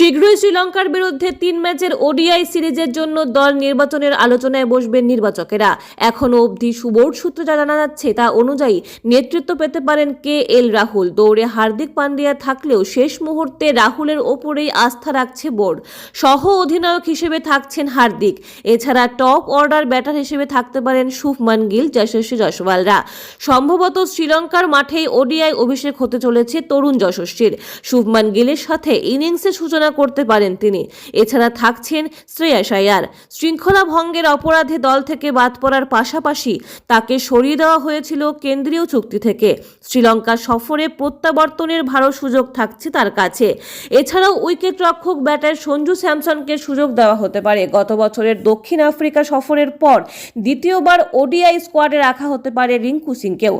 শীঘ্রই শ্রীলঙ্কার বিরুদ্ধে তিন ম্যাচের ওডিআই সিরিজের জন্য দল নির্বাচনের আলোচনায় বসবেন নির্বাচকেরা। এখনও অবধি সুবোর্ড সূত্রে যা জানা যাচ্ছে, তা অনুযায়ী নেতৃত্ব পেতে পারেন কে এল রাহুল। দৌড়ে হার্দিক পান্ডিয়া থাকলেও শেষ মুহূর্তে রাহুলের ওপরেই আস্থা রাখছে বোর্ড। সহ অধিনায়ক হিসেবে থাকছেন হার্দিক। এছাড়া টপ অর্ডার ব্যাটার হিসেবে থাকতে পারেন শুভমান গিল, যশস্বী জয়সওয়ালরা। সম্ভবত শ্রীলঙ্কার মাঠেই ওডিআই অভিষেক হতে চলেছে তরুণ যশস্বীর। শুভমান গিলের সাথে ইনিংসের সূচনা করতে পারেন তিনি। এছাড়া থাকছেন শ্রেয়াস আয়ার শৃঙ্খলা ভঙ্গের অপরাধে দল থেকে বাদ পড়ার পাশাপাশি তাকে সরিয়ে দেওয়া হয়েছিল কেন্দ্রীয় চুক্তি থেকে। শ্রীলঙ্কা সফরে প্রত্যাবর্তনের ভালো সুযোগ থাকছে তার কাছে। এছাড়াও উইকেট রক্ষক ব্যাটার সঞ্জু স্যামসনকে সুযোগ দেওয়া হতে পারে। গত বছরের দক্ষিণ আফ্রিকা সফরের পর দ্বিতীয়বার ওডিআই স্কোয়াডে রাখা হতে পারে রিঙ্কু সিংকেও।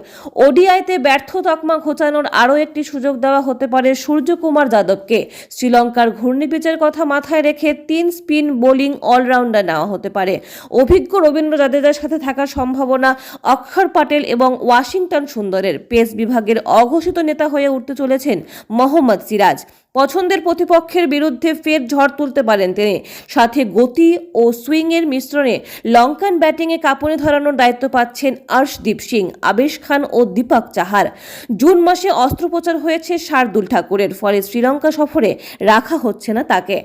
ওডিআইতে ব্যর্থ তকমা ঘোচানোর আরও একটি সুযোগ দেওয়া হতে পারে সূর্যকুমার যাদবকে। শ্রীলঙ্কার ঘূর্ণিপিচের কথা মাথায় রেখে তিন স্পিন বোলিং অলরাউন্ডার নেওয়া হতে পারে। অভিজ্ঞ রবীন্দ্র জাদেজার সাথে থাকার সম্ভাবনা অক্ষর পাটেল এবং ওয়াশিংটন সুন্দরের। পেস বিভাগের অঘোষিত নেতা হয়ে উঠতে চলেছেন মোহাম্মদ সিরাজ। পছন্দের প্রতিপক্ষের বিরুদ্ধে ফের ঝড় তুলতে পারেন তিনি। সাথে গতি ও সুইংয়ের মিশ্রণে লঙ্কান ব্যাটিংয়ে কাঁপুনি ধরানোর দায়িত্ব পাচ্ছেন আর্শদীপ সিং, আবেশ খান ও দীপক চাহার। জুন মাসে অস্ত্রোপচার হয়েছে শার্দুল ঠাকুরের, ফলে শ্রীলঙ্কা সফরে রাখা হচ্ছে না তাকে।